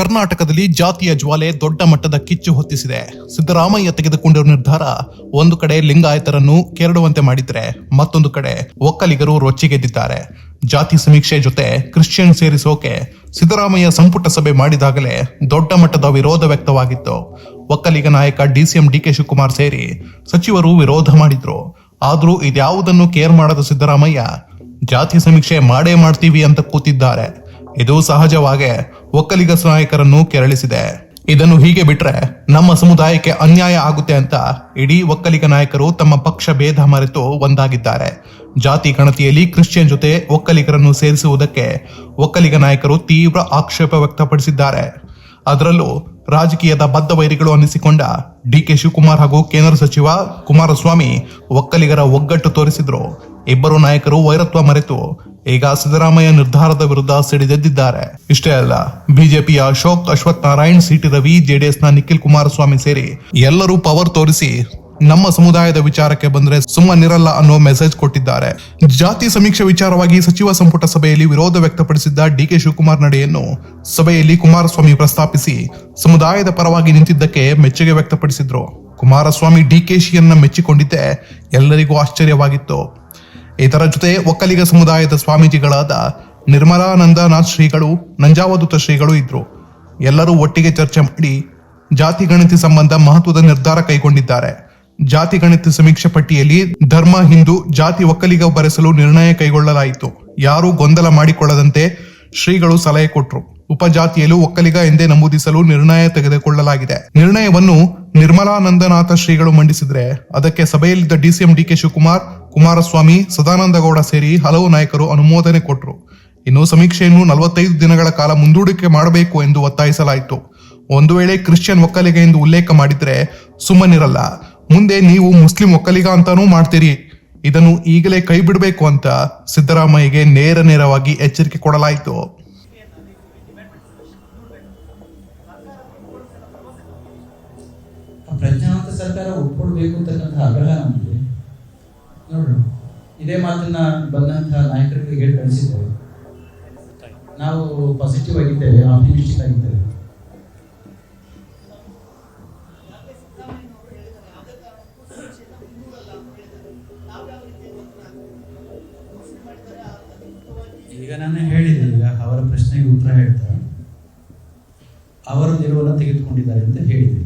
ಕರ್ನಾಟಕದಲ್ಲಿ ಜಾತಿಯ ಜ್ವಾಲೆ ದೊಡ್ಡ ಮಟ್ಟದ ಕಿಚ್ಚು ಹೊತ್ತಿಸಿದೆ. ಸಿದ್ದರಾಮಯ್ಯ ತೆಗೆದುಕೊಂಡಿರುವ ನಿರ್ಧಾರ ಒಂದು ಕಡೆ ಲಿಂಗಾಯತರನ್ನು ಕೆರಡುವಂತೆ ಮಾಡಿದ್ರೆ ಮತ್ತೊಂದು ಕಡೆ ಒಕ್ಕಲಿಗರು ರೊಚ್ಚಿಗೆದ್ದಿದ್ದಾರೆ. ಜಾತಿ ಸಮೀಕ್ಷೆ ಜೊತೆ ಕ್ರಿಶ್ಚಿಯನ್ ಸೇರಿಸೋಕೆ ಸಿದ್ದರಾಮಯ್ಯ ಸಂಪುಟ ಸಭೆ ಮಾಡಿದಾಗಲೇ ದೊಡ್ಡ ಮಟ್ಟದ ವಿರೋಧ ವ್ಯಕ್ತವಾಗಿತ್ತು. ಒಕ್ಕಲಿಗ ನಾಯಕ ಡಿಸಿಎಂ ಡಿಕೆ ಶಿವಕುಮಾರ್ ಸೇರಿ ಸಚಿವರು ವಿರೋಧ ಮಾಡಿದ್ರು. ಆದ್ರೂ ಇದ್ಯಾವುದನ್ನು ಕೇರ್ ಮಾಡದ ಸಿದ್ದರಾಮಯ್ಯ, ಜಾತಿ ಸಮೀಕ್ಷೆ ಮಾಡೇ ಮಾಡ್ತೀವಿ ಅಂತ ಕೂತಿದ್ದಾರೆ. ಇದು ಸಹಜವಾಗೇ ಒಕ್ಕಲಿಗ ನಾಯಕರನ್ನು ಕೆರಳಿಸಿದೆ. ಇದನ್ನು ಹೀಗೆ ಬಿಟ್ರೆ ನಮ್ಮ ಸಮುದಾಯಕ್ಕೆ ಅನ್ಯಾಯ ಆಗುತ್ತೆ ಅಂತ ಇಡೀ ಒಕ್ಕಲಿಗ ನಾಯಕರು ತಮ್ಮ ಪಕ್ಷ ಭೇದ ಮರೆತು ಒಂದಾಗಿದ್ದಾರೆ. ಜಾತಿ ಗಣತಿಯಲ್ಲಿ ಕ್ರಿಶ್ಚಿಯನ್ ಜೊತೆ ಒಕ್ಕಲಿಗರನ್ನು ಸೇರಿಸುವುದಕ್ಕೆ ಒಕ್ಕಲಿಗ ನಾಯಕರು ತೀವ್ರ ಆಕ್ಷೇಪ ವ್ಯಕ್ತಪಡಿಸಿದ್ದಾರೆ. ಅದರಲ್ಲೂ ರಾಜಕೀಯದ ಬದ್ಧ ವೈರಿಗಳು ಅನ್ನಿಸಿಕೊಂಡ ಡಿಕೆ ಶಿವಕುಮಾರ್ ಹಾಗೂ ಕೇಂದ್ರ ಸಚಿವ ಕುಮಾರಸ್ವಾಮಿ ಒಕ್ಕಲಿಗರ ಒಗ್ಗಟ್ಟು ತೋರಿಸಿದ್ರು. ಇಬ್ಬರು ನಾಯಕರು ವೈರತ್ವ ಮರೆತು ಈಗ ಸಿದ್ದರಾಮಯ್ಯ ನಿರ್ಧಾರದ ವಿರುದ್ಧ ಸಿಡಿದೆದ್ದಿದ್ದಾರೆ. ಇಷ್ಟೇ ಅಲ್ಲ, ಬಿಜೆಪಿಯ ಅಶೋಕ್ ಅಶ್ವಥ್ ನಾರಾಯಣ್, ಸಿಟಿ ರವಿ ಜೆಡಿಎಸ್ನ ನಿಖಿಲ್ ಕುಮಾರಸ್ವಾಮಿ ಸೇರಿ ಎಲ್ಲರೂ ಪವರ್ ತೋರಿಸಿ ನಮ್ಮ ಸಮುದಾಯದ ವಿಚಾರಕ್ಕೆ ಬಂದ್ರೆ ಸುಮ್ಮನಿರಲ್ಲ ಅನ್ನೋ ಮೆಸೇಜ್ ಕೊಟ್ಟಿದ್ದಾರೆ. ಜಾತಿ ಸಮೀಕ್ಷೆ ವಿಚಾರವಾಗಿ ಸಚಿವ ಸಂಪುಟ ಸಭೆಯಲ್ಲಿ ವಿರೋಧ ವ್ಯಕ್ತಪಡಿಸಿದ್ದ ಡಿಕೆ ಶಿವಕುಮಾರ್ ನಡೆಯನ್ನು ಸಭೆಯಲ್ಲಿ ಕುಮಾರಸ್ವಾಮಿ ಪ್ರಸ್ತಾಪಿಸಿ ಸಮುದಾಯದ ಪರವಾಗಿ ನಿಂತಿದ್ದಕ್ಕೆ ಮೆಚ್ಚುಗೆ ವ್ಯಕ್ತಪಡಿಸಿದ್ರು. ಕುಮಾರಸ್ವಾಮಿ ಡಿಕೆಶಿಯನ್ನ ಮೆಚ್ಚಿಕೊಂಡಿದ್ದೆ ಎಲ್ಲರಿಗೂ ಆಶ್ಚರ್ಯವಾಗಿತ್ತು. ಇದರ ಜೊತೆ ಒಕ್ಕಲಿಗ ಸಮುದಾಯದ ಸ್ವಾಮೀಜಿಗಳಾದ ನಿರ್ಮಲಾನಂದನಾಥ್ ಶ್ರೀಗಳು, ನಂಜಾವಧೂತ ಶ್ರೀಗಳು ಇದ್ರು. ಎಲ್ಲರೂ ಒಟ್ಟಿಗೆ ಚರ್ಚೆ ಮಾಡಿ ಜಾತಿ ಗಣತಿ ಸಂಬಂಧ ಮಹತ್ವದ ನಿರ್ಧಾರ ಕೈಗೊಂಡಿದ್ದಾರೆ. ಜಾತಿ ಗಣತಿ ಸಮೀಕ್ಷೆ ಪಟ್ಟಿಯಲ್ಲಿ ಧರ್ಮ, ಹಿಂದೂ, ಜಾತಿ ಒಕ್ಕಲಿಗ ಬರೆಸಲು ನಿರ್ಣಯ ಕೈಗೊಳ್ಳಲಾಯಿತು. ಯಾರೂ ಗೊಂದಲ ಮಾಡಿಕೊಳ್ಳದಂತೆ ಶ್ರೀಗಳು ಸಲಹೆ ಕೊಟ್ರು. ಉಪಜಾತಿಯಲ್ಲೂ ಒಕ್ಕಲಿಗ ಎಂದೇ ನಮೂದಿಸಲು ನಿರ್ಣಯ ತೆಗೆದುಕೊಳ್ಳಲಾಗಿದೆ. ನಿರ್ಣಯವನ್ನು ನಿರ್ಮಲಾನಂದನಾಥ ಶ್ರೀಗಳು ಮಂಡಿಸಿದ್ರೆ, ಅದಕ್ಕೆ ಸಭೆಯಲ್ಲಿದ್ದ DCM D K Shivakumar, Kumaraswamy, Sadananda Gowda ಸೇರಿ ಹಲವು ನಾಯಕರು ಅನುಮೋದನೆ ಕೊಟ್ಟರು ಇನ್ನು ಸಮೀಕ್ಷೆಯನ್ನು ನಲವತ್ತೈದು ದಿನಗಳ ಕಾಲ ಮುಂದೂಡಿಕೆ ಮಾಡಬೇಕು ಎಂದು ಒತ್ತಾಯಿಸಲಾಯಿತು. ಒಂದು ವೇಳೆ ಕ್ರಿಶ್ಚಿಯನ್ ಒಕ್ಕಲಿಗ ಎಂದು ಉಲ್ಲೇಖ ಮಾಡಿದ್ರೆ ಸುಮ್ಮನಿರಲ್ಲ. ಮುಂದೆ ನೀವು ಮುಸ್ಲಿಂ ಒಕ್ಕಲಿಗ ಅಂತಾನೂ ಮಾಡ್ತೀರಿ. ಇದನ್ನು ಈಗಲೇ ಕೈ ಬಿಡಬೇಕು ಅಂತ ಸಿದ್ದರಾಮಯ್ಯಗೆ ನೇರ ನೇರವಾಗಿ ಎಚ್ಚರಿಕೆ ಕೊಡಲಾಯಿತು. ಪ್ರಜ್ಞಾವಂತ ಸರ್ಕಾರ ಒಪ್ಕೊಳ್ಬೇಕು ಅಂತಕ್ಕಂಥ ಆಗ್ರಹ ನಮಗೆ ನೋಡ್ರಿ, ಇದೇ ಮಾತನ್ನ ಬಂದಂತಹ ನಾಯಕರಿಗೆ ಹೇಳಿ ಕಳಿಸಿದ್ದೇವೆ. ನಾವು ಪಾಸಿಟಿವ್ ಆಗಿದ್ದೇವೆ ಆಪ್ಟಿಮಿಸ್ಟಿಕ್ ಆಗಿದ್ದೇವೆ. ಈಗ ನಾನು ಹೇಳಿದೆ ಈಗ ಅವರ ಪ್ರಶ್ನೆಗೆ ಉತ್ತರ ಹೇಳ್ತಾ. ಅವರ ನಿಲುವನ್ನು ತೆಗೆದುಕೊಂಡಿದ್ದಾರೆ ಅಂತ ಹೇಳಿದೆ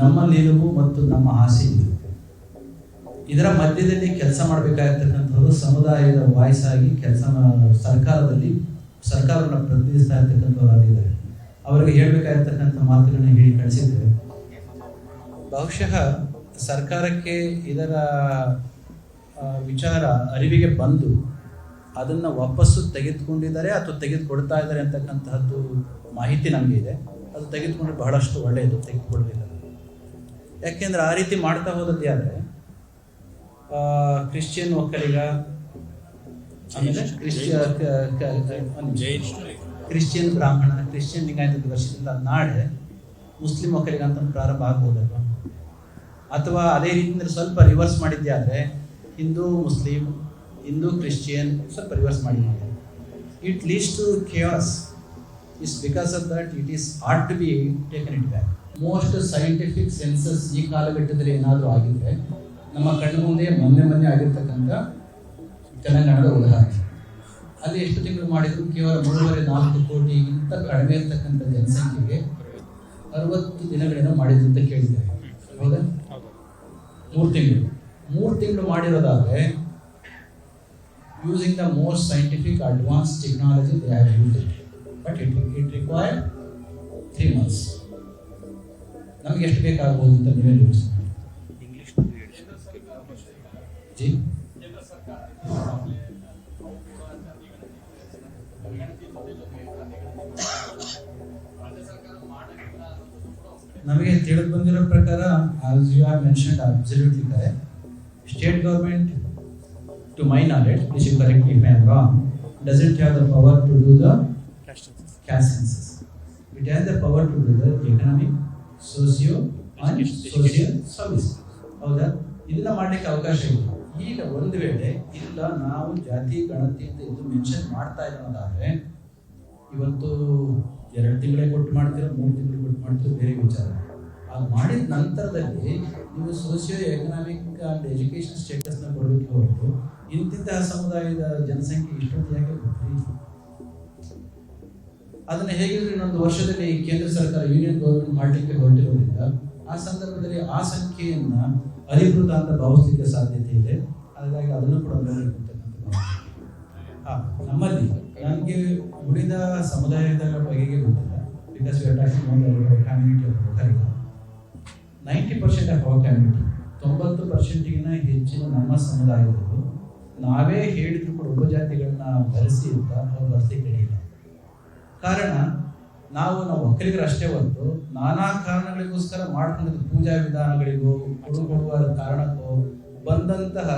ನಮ್ಮ ನಿಲುವು ಮತ್ತು ನಮ್ಮ ಆಸೆ ಇದೆ ಇದರ ಮಧ್ಯದಲ್ಲಿ ಕೆಲಸ ಮಾಡಬೇಕಾಗಿರ್ತಕ್ಕಂಥವ್ರು ಸಮುದಾಯದ ವಾಯ್ಸ್ ಆಗಿ ಕೆಲಸ ಸರ್ಕಾರದಲ್ಲಿ ಸರ್ಕಾರವನ್ನು ಪ್ರತಿನಿಧಿಸ್ತಾ ಇರ್ತಕ್ಕಂಥವರಾಗಿದ್ದಾರೆ. ಅವರಿಗೆ ಹೇಳಬೇಕಾಗಿರ್ತಕ್ಕಂಥ ಮಾತುಗಳನ್ನ ಹೇಳಿ ಕಳಿಸಿದ್ದೇವೆ. ಬಹುಶಃ ಸರ್ಕಾರಕ್ಕೆ ಇದರ ವಿಚಾರ ಅರಿವಿಗೆ ಬಂದು ಅದನ್ನು ವಾಪಸ್ಸು ತೆಗೆದುಕೊಂಡಿದ್ದಾರೆ ಅಥವಾ ತೆಗೆದುಕೊಡ್ತಾ ಇದ್ದಾರೆ ಅಂತಕ್ಕಂತಹದ್ದು ಮಾಹಿತಿ ನಮಗೆ ಇದೆ. ಅದು ತೆಗೆದುಕೊಂಡ್ರೆ ಬಹಳಷ್ಟು ಒಳ್ಳೆಯದು, ತೆಗೆದುಕೊಳ್ಬೇಕಾದ್ರೆ. ಯಾಕೆಂದ್ರೆ ಆ ರೀತಿ ಮಾಡ್ತಾ ಹೋದದ್ದು ಯಾರು? ಕ್ರಿಶ್ಚಿಯನ್ ಒಕ್ಕಲಿಗ ಆಮೇಲೆ ಕ್ರಿಶ್ಚಿಯ. ಕ್ರಿಶ್ಚಿಯನ್ ಬ್ರಾಹ್ಮಣ ಕ್ರಿಶ್ಚಿಯನ್ ಲಿಂಗಾಯತ ವರ್ಷದಿಂದ ನಾಳೆ ಮುಸ್ಲಿಂ ಒಕ್ಕಲಿಗ ಅಂತ ಪ್ರಾರಂಭ ಆಗ್ಬೋದಲ್ವ? ಅಥವಾ ಅದೇ ರೀತಿಯಿಂದ ಸ್ವಲ್ಪ ರಿವರ್ಸ್ ಮಾಡಿದ್ದೆ ಆದರೆ ಹಿಂದೂ ಮುಸ್ಲಿಂ ಹಿಂದೂ ಕ್ರಿಶ್ಚಿಯನ್ ಸ್ವಲ್ಪ ರಿವರ್ಸ್ ಮಾಡಿ it least to causes is because of that it is ought to be taken it back most scientific census ಈ ಕಾಲಘಟ್ಟದಲ್ಲಿ ಏನಾದರೂ ಆಗಿದ್ರೆ, ನಮ್ಮ ಕಣ್ಣು ಮುಂದೆ ಮೊನ್ನೆ ಮೊನ್ನೆ ಆಗಿರ್ತಕ್ಕಂಥ ತೆಲಂಗಾಣದ ಉದಾಹರಣೆ. ಅಲ್ಲಿ ಎಷ್ಟು ತಿಂಗಳು ಮಾಡಿದ್ರು? ಕೇವಲ ಮೂರುವರೆ, ನಾಲ್ಕು ಕೋಟಿಗಿಂತ ಕಡಿಮೆ ಇರ್ತಕ್ಕಂಥ ಜನಸಂಖ್ಯೆಗೆ ಅರವತ್ತು ದಿನಗಳೇನೋ ಮಾಡಿದ್ರು ಅಂತ ಕೇಳಿದ್ದಾರೆ. ಹೌದಾ? ಮೂರು ತಿಂಗಳು. ಮೂರು ತಿಂಗಳು ಮಾಡಿರೋದಾದ್ರೆ using the most scientific advance technology but it it require three months ನಮ್ಗೆ ಎಷ್ಟು ಬೇಕಾಗ್ಬೋದು ಅಂತ ನೀವೇ ಯೋಚಿಸಿ ಜಿ ನಮಗೆ ತಿಳಿದು ಬಂದಿರೋ ಪ್ರಕಾರ as you have mentioned absolutely correct state government to my knowledge please you correct if I am wrong doesn't have the power to do the caste census. It has the power to do the economic, socio and service service. ಹೌದಾ? ಇದನ್ನ ಮಾಡ್ಲಿಕ್ಕೆ ಅವಕಾಶ ಇಲ್ಲ. ಈಗ ಒಂದು ವೇಳೆ ಇಲ್ಲ ನಾವು ಜಾತಿ ಗಣತಿ ಅಂತ ಇದು ಮೆನ್ಷನ್ ಮಾಡ್ತಾ ಇರೋದಾದ್ರೆ ಇವತ್ತು ಎರಡು ತಿಂಗಳೇ ಕೊಟ್ಟು ಮಾಡ್ತೀರೋ ಮೂರು ತಿಂಗಳು ಕೊಟ್ಟು ಮಾಡ್ತೀರೋ ಬೇರೆ ವಿಚಾರ ಅದು ಮಾಡಿದ ನಂತರದಲ್ಲಿ ನೀವು ಸೋಷಿಯೋ ಎಕನಾಮಿಕ್ ಆ್ಯಂಡ್ ಎಜುಕೇಷನ್ ಸ್ಟೇಟಸ್ನ ಕೊಡಬೇಕು ಹೊರತು ಇಂತಿಂತಹ ಸಮುದಾಯದ ಜನಸಂಖ್ಯೆ ಇಷ್ಟೊಂದು ಯಾಕೆ ಅದನ್ನ ಹೇಗಿದ್ರು ಇನ್ನೊಂದು ವರ್ಷದಲ್ಲಿ ಕೇಂದ್ರ ಸರ್ಕಾರ ಯೂನಿಯನ್ ಗೌರ್ಮೆಂಟ್ ಮಾಡಲಿಕ್ಕೆ ಹೊರಟಿರೋದ್ರಿಂದ ಆ ಸಂದರ್ಭದಲ್ಲಿ ಆ ಸಂಖ್ಯೆಯನ್ನ ಅಧಿಕೃತ ಅಂತ ಭಾವಿಸಲಿಕ್ಕೆ ಸಾಧ್ಯತೆ ಇದೆ. ಹಾಗಾಗಿ ಅದನ್ನು ಕೂಡ. ಆ, ನಮ್ಮಲ್ಲಿ ನನಗೆ ಉಳಿದ ಸಮುದಾಯದ ಬಗೆಗೆ ಗೊತ್ತಿಲ್ಲ. Because community ninety percent of our community ತೊಂಬತ್ತು ಪರ್ಸೆಂಟಿಗಿನ ಹೆಚ್ಚಿನ ನಮ್ಮ ಸಮುದಾಯದವರು ನಾವೇ ಹೇಳಿದ್ರು ಕೂಡ ಉಪಜಾತಿಗಳನ್ನ ಬರೆಸಿ ಅಂತ ಅವ್ರು ಬರ್ಸಿ ನಡೆಯಿಲ್ಲ ಕಾರಣ ನಾವು ನಾವು ಒಕ್ಕಲಿಗರಷ್ಟೇ ಹೊರತು ನಾನಾ ಕಾರಣಗಳಿಗೋಸ್ಕರ ಮಾಡ್ಕೊಂಡಿದ್ದ ಪೂಜಾ ವಿಧಾನಗಳಿಗೂ ಕೊಡುಕೊಡುವ ಕಾರಣಕ್ಕೂ ಬಂದಂತಹ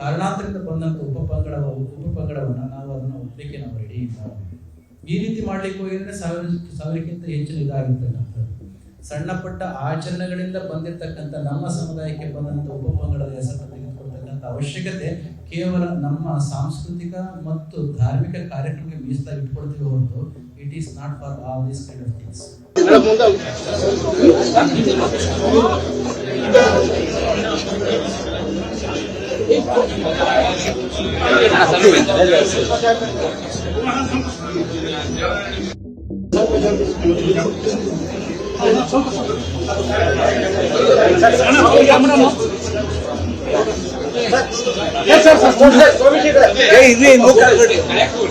ಕಾರಣಾಂತರದಿಂದ ಬಂದಂತಹ ಉಪ ಉಪಪಂಗಡವನ್ನ ನಾವು ಅದನ್ನು ಒಪ್ಪಲಿಕ್ಕೆ ನಾವು ರೆಡಿ ಇಲ್ಲ ಈ ರೀತಿ ಮಾಡ್ಲಿಕ್ಕೆ ಹೋಗಿದ್ರೆ ಸಾವಿರ, ಸಾವಿರಕ್ಕಿಂತ ಹೆಚ್ಚಿನ ಇದಾಗಿರ್ತಕ್ಕಂಥದ್ದು. ಸಣ್ಣ ಪುಟ್ಟ ಆಚರಣೆಗಳಿಂದ ಬಂದಿರತಕ್ಕಂಥ ನಮ್ಮ ಸಮುದಾಯಕ್ಕೆ ಬಂದಂಥ ಉಪಪಂಗಡದ ಹೆಸರನ್ನು ತೆಗೆದುಕೊಳ್ತಕ್ಕಂಥ ಅವಶ್ಯಕತೆ ಕೇವಲ ನಮ್ಮ ಸಾಂಸ್ಕೃತಿಕ ಮತ್ತು ಧಾರ್ಮಿಕ ಕಾರ್ಯಕ್ರಮಕ್ಕೆ ಮೀಸಲಾಗಿ ಇಟ್ಕೊಳ್ತೀವಿ ಹೊರತು it is not for all these kind of things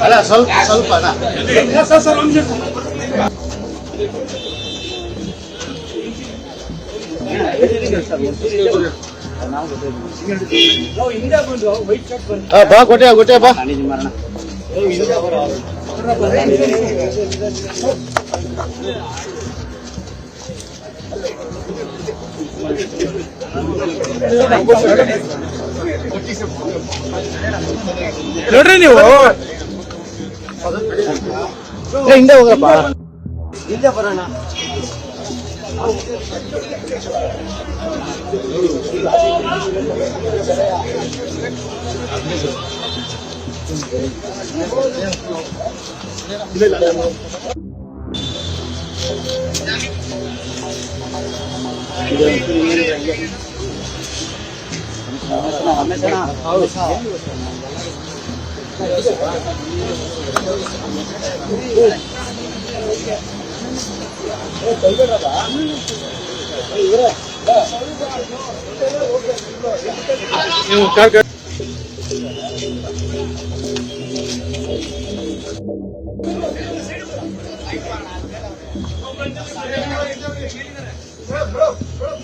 ಅಲ್ಲ ಸ್ವಲ್ಪ ಸ್ವಲ್ಪ ಅಣ್ಣ ಆ, ಬಾ ಗೊಟ್ಟೆ ಗೊಟ್ಟೆ ಬಾ. ನೋಡ್ರಿ ನೀವು ಏ, ಹಿಂದೆ ಹೋಗ್ರಪ್ಪ ಹಿಂದೆ ಬರೋಣ Bro, bro, bro.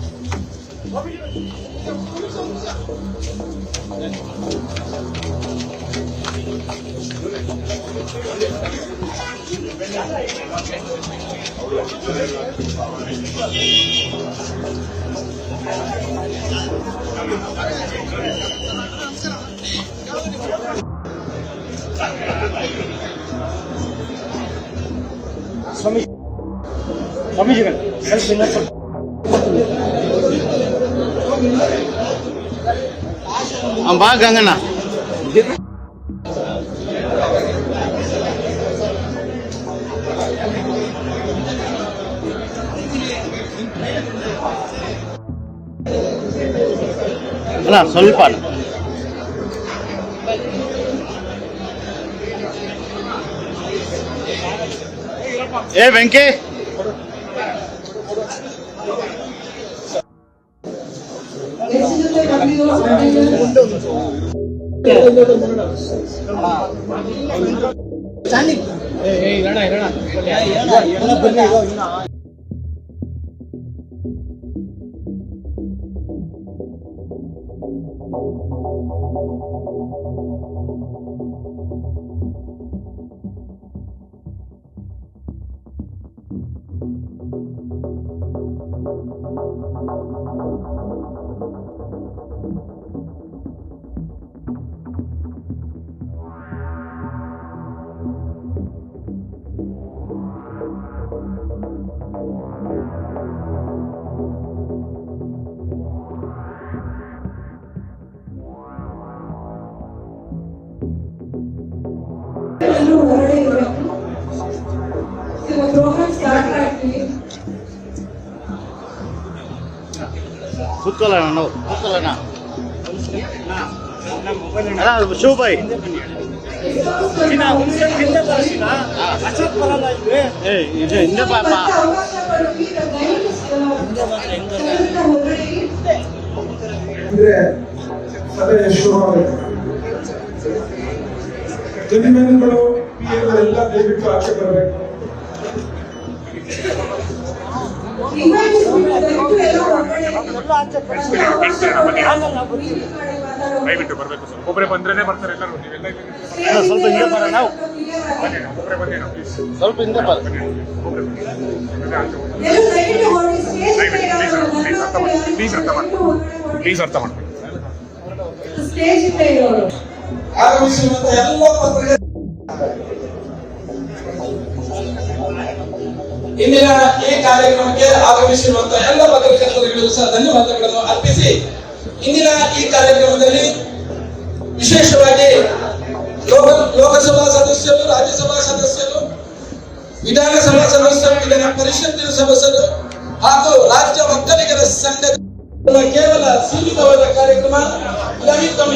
ಸ್ವಲ್ಪ ಇನ್ನೊಂದ್ ಸ್ವಲ್ಪ ಬಾ ಗಂಗಣ್ಣ ಅಲ್ಲ ಸ್ವಲ್ಪ ಅಣ್ಣ. ಏ ವೆಂಕಿ ಸ್ಟ್ಯಾಂಡಿಂಗ್ ಸುತ್ತಲಣ್ಣ ನಾವು. ಪಿ ಎಲ್ಲ ದಯವಿಟ್ಟು ಆಚೆ ಬರಬೇಕು. ದಯವಿಟ್ಟು ಬರಬೇಕು ಸರ್ ಒಬ್ಬರೇ ಬಂದ್ರೆ ಬರ್ತಾರೆ ಎಲ್ಲರೂ. ನೀವೆಲ್ಲ. ಸ್ವಲ್ಪ ಹಿಂದೆ ಬರ ಬನ್ನಿ ನಾವು. ಒಬ್ಬರೇ ಬನ್ನಿ ನಾವು ಪ್ಲೀಸ್ ಸ್ವಲ್ಪ ಹಿಂದೆ ಬರ. ಪ್ಲೀಸ್ ಅರ್ಥ ಮಾಡಿ. ಪ್ಲೀಸ್ ಅರ್ಥ ಮಾಡಿ. ಎಲ್ಲ ಪತ್ರಿಕೆ ಇಂದಿನ ಈ ಕಾರ್ಯಕ್ರಮಕ್ಕೆ ಆಗಮಿಸಿರುವಂತಹ ಎಲ್ಲ ಪತ್ರಕರ್ತರಿಗೂ ಸಹ ಧನ್ಯವಾದಗಳನ್ನು ಅರ್ಪಿಸಿ, ಇಂದಿನ ಈ ಕಾರ್ಯಕ್ರಮದಲ್ಲಿ ವಿಶೇಷವಾಗಿ ಲೋಕ ಲೋಕಸಭಾ ಸದಸ್ಯರು, ರಾಜ್ಯಸಭಾ ಸದಸ್ಯರು, ವಿಧಾನಸಭಾ ಸದಸ್ಯರು ವಿಧಾನ ಪರಿಷತ್ತಿನ ಸದಸ್ಯರು ಹಾಗೂ ರಾಜ್ಯ ಒಕ್ಕಲಿಗರ ಸಂಘದ ಕೇವಲ ಸೀಮಿತವಾದ ಕಾರ್ಯಕ್ರಮ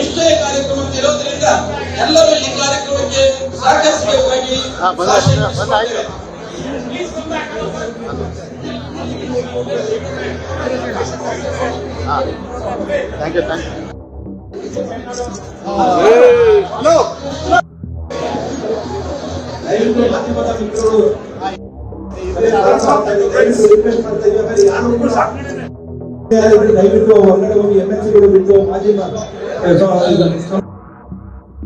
ಇಷ್ಟೇ ಕಾರ್ಯಕ್ರಮ ಇರೋದ್ರಿಂದ ಎಲ್ಲರೂ ಈ ಕಾರ್ಯಕ್ರಮಕ್ಕೆ ಸಹಕರಿಸಬೇಕಾಗಿ ಮಾಡ್ತಾ ಇದ್ದೀವಿ ಯಾರು ಕೂಡ ದಯವಿಟ್ಟು ಹೊರಗಡೆ ಹೋಗಿ ಎಂ ಎಲ್ ಸಿಗಳು ಬಿಟ್ಟು ಮಾಜಿ ಮ-